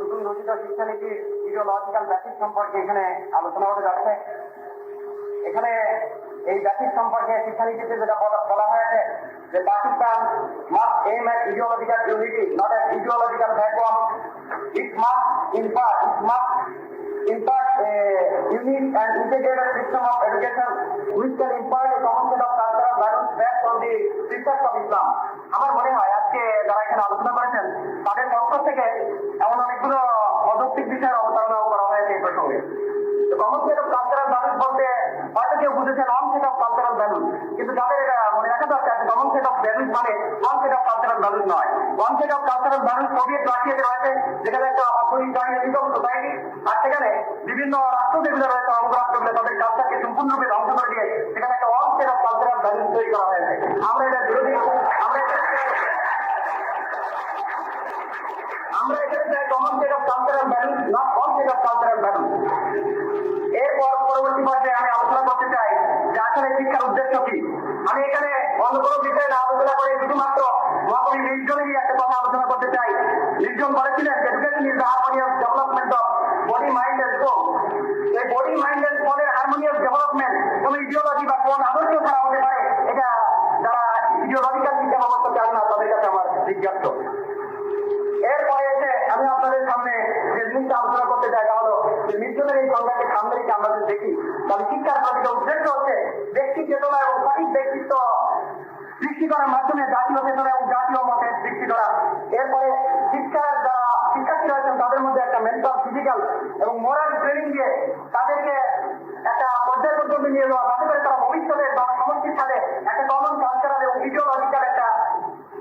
নতুন রচিত শিক্ষানীতির সম্পর্কে এখানে আলোচনা হতে যাচ্ছে। এখানে এই ব্যাপিক সম্পর্কে যেটা বলা হয়েছে, যে Pakistan must aim at ideological unity not at ideological it must impart it must impart unit and integrated system of education with can impart a সমস্ত আমার মনে হয় আজকে যারা এখানে আলোচনা করেছেন, তাদের পক্ষ থেকে এমন অনেকগুলো অযৌক্তিক বিষয়ের অবতারণাও করা হয়েছে এই প্রসঙ্গে। মনে বিভিন্ন রাষ্ট্র রয়েছে সম্পূর্ণরূপে ধ্বংস করে দিয়ে সেখানে একটা অন সেট তৈরি করা হয়েছে। আমরা এটা বিরোধী আমরা এটা আমরা এখানে চাই কমন সেট এরপর পরবর্তী আমি আলোচনা করতে চাই, যে আসলে শিক্ষার উদ্দেশ্য কি? আমি এখানে অন্য কোনো আলোচনা করে শুধুমাত্র মহাকবি নির্জনেরই একটা কথা আলোচনা করতে চাই। নির্জন বলেছিলেন education development of body mind and soul এই বডি মাইন্ড এন্ড সোলের হারমোনিয়াস ডেভেলপমেন্ট কোন ইডিওলজি বা কোন আদর্শ ছাড়া হতে পারে এটা যারা ইডিওলজিক্যাল শিক্ষা ব্যবস্থা চান না তাদের কাছে আমার জিজ্ঞাসা এরপরে এসে আমি আপনাদের সামনে যে জিনিসটা আলোচনা করতে চাই তা হলো যে মিশনের এই সংজ্ঞাকে সামনে রেখে আমরা যদি দেখি, তাহলে শিক্ষার প্রতি উদ্দেশ্য হচ্ছে, ব্যক্তি চেতনা এবং সঠিক ব্যক্তিত্ব সৃষ্টি করার মাধ্যমে জাতীয় চেতনা এবং জাতীয় মতের সৃষ্টি করা। এরপরে শিক্ষার যারা শিক্ষার্থী রয়েছেন, তাদের মধ্যে একটা মেন্টাল ফিজিক্যাল এবং মোরাল ট্রেনিং দিয়ে তাদেরকে একটা পর্যায় পর্যন্ত নিয়ে যাওয়া। যাতে করে তারা ভবিষ্যতে বা সমষ্টির সাথে একটা কমন কালচারাল এবং ইডিওলজিক্যাল একটা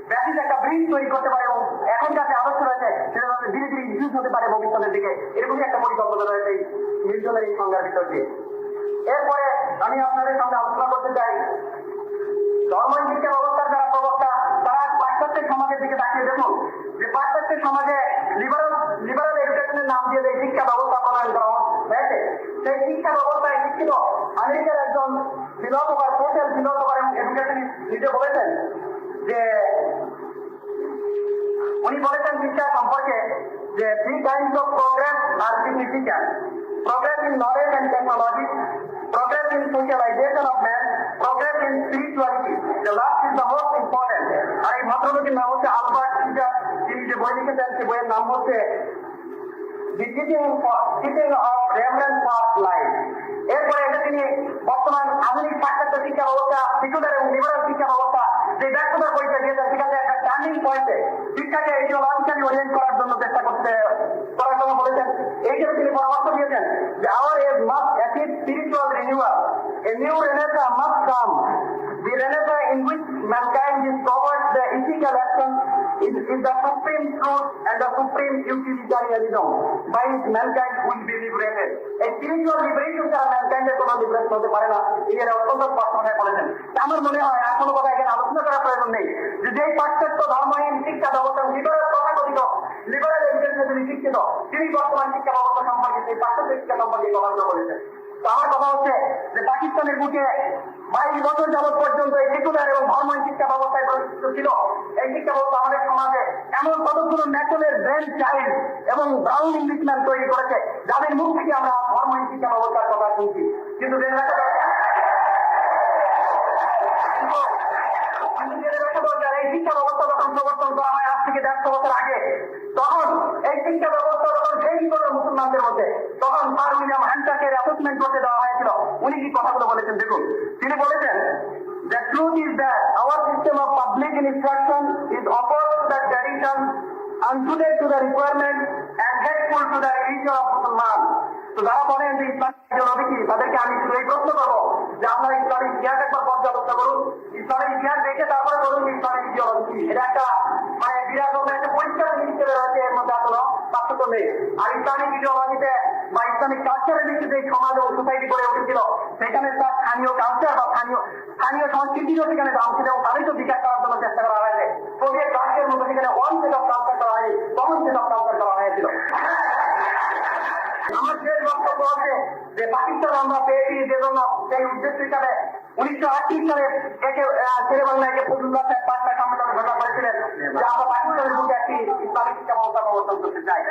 ব্যাটিস একটা ব্রিজ তৈরি করতে পারে এবং এখন যাতে আদর্শ রয়েছে ইউজ হতে পারে ভবিষ্যতের দিকে? এরকমই একটা পরিকল্পনা রয়েছে এই মিল্টনের এই সংজ্ঞার ভিতর দিয়ে। এরপরে আমি আপনাদের সামনে আলোচনা করতে চাই। ধর্ম শিক্ষা যারা প্রবক্তা, তারা পাশ্চাত্যের সমাজের দিকে তাকিয়ে দেখুন যে পাশ্চাত্যের সমাজে লিবারাল লিবারাল এডুকেশনের নাম দিয়ে যে শিক্ষা ব্যবস্থা প্রণয়ন করা হয়েছে। সেই শিক্ষা ব্যবস্থায় শিক্ষিত আমেরিকার একজন ফিলোসফার, সোশ্যাল ফিলোসফার এবং এডুকেশন নিজে বলেছেন যে উনি বলেছেন শিক্ষা সম্পর্কে যে three kinds of progress are significant progress in knowledge and technology progress in socialization of man, progress in spirituality. The last is the most important. আর এই ভদ্রলোকের নাম হচ্ছে আলবার্ট টিচার তিনি যে বই লিখেছেন সে বইয়ের নাম হচ্ছে অফ অফ শিক্ষাকে ইডিওলজিক্যালি ওরিয়েন্ট করার জন্য চেষ্টা করতে জন্য বলেছেন এই জন্য তিনি পরামর্শ দিয়েছেন যে our age must achieve spiritual renewal a new renaissance must come and the supreme utilitarianism by which mankind will be liberated. A spiritual liberation ছাড়া এর কোনো liberation হতে পারে না এর অত্যন্ত আমার মনে হয় আর কোনো কথা এখানে আলোচনা করার প্রয়োজন নেই যে যেই পাশ্চাত্য ধর্মহীন শিক্ষা ব্যবস্থা লিবারেল তথাকথিত লিবারেল এডুকেশনে যিনি শিক্ষিত তিনি বর্তমান শিক্ষা ব্যবস্থা সম্পর্কে সেই পাশ্চাত্য শিক্ষা সম্পর্কে কথা বলেছেন তো আমার কথা হচ্ছে যে পাকিস্তানের বুকে বাইশ বছর যাবৎ পর্যন্ত এই সেকুলার এবং ধর্মীয় শিক্ষা ব্যবস্থায় প্রতিষ্ঠিত ছিল। এই শিক্ষা ব্যবস্থা আমাদের সমাজে এমন কতগুলো ন্যাশনাল ব্রেন চাইল্ড এবং ব্রাউন ইংলিশম্যান তৈরি করেছে, যাদের মুখ থেকে আমরা ধর্মীয় শিক্ষা ব্যবস্থার কথা শুনছি। কিন্তু শিক্ষা ব্যবস্থা যখন প্রবর্তন করা হয় আজ থেকে দেড়শো বছর আগে তখন এই শিক্ষা ব্যবস্থা যখন সেই মুসলমানদের মধ্যে তখন উইলিয়াম হ্যান্টাকের করতে দেওয়া হয়েছিল উনি কি কথাগুলো বলেছেন দেখুন তিনি বলেছেন The truth is that our system of public instruction is opposed to the tradition, unsuited to the requirement, and hateful to the religion of Musliman. তো যারা বলেন যে তাদেরকে আমি এই প্রশ্ন করব মানে সেখানে তার স্থানীয় কালচার বা স্থানীয় স্থানীয় সংস্কৃতিরও সেখানে দাম ছিল এবং বিকাশ করার জন্য চেষ্টা করা হয়েছে। সোভিয়েত রাষ্ট্রের মধ্যে সেখানে ওয়ান সেট অফ কালচার করা হয়নি কমন সেট অফ কালচার করা হয়েছিল আমার শেষ বক্তব্য হচ্ছে যে পাকিস্তান আমরা পেয়েছি যে জন্য সেই উদ্দেশ্য হিসাবে উনিশশো আটত্রিশ সালে একে শেরে বাংলাকে ফজলুল্লাহ সাহেব পাঁচটা সম্মেলন ঘোষণা করেছিলেন যে আমরা পাকিস্তানের মধ্যে একটি ইসলামিক শিক্ষা ব্যবস্থা প্রবর্তন করতে চাই।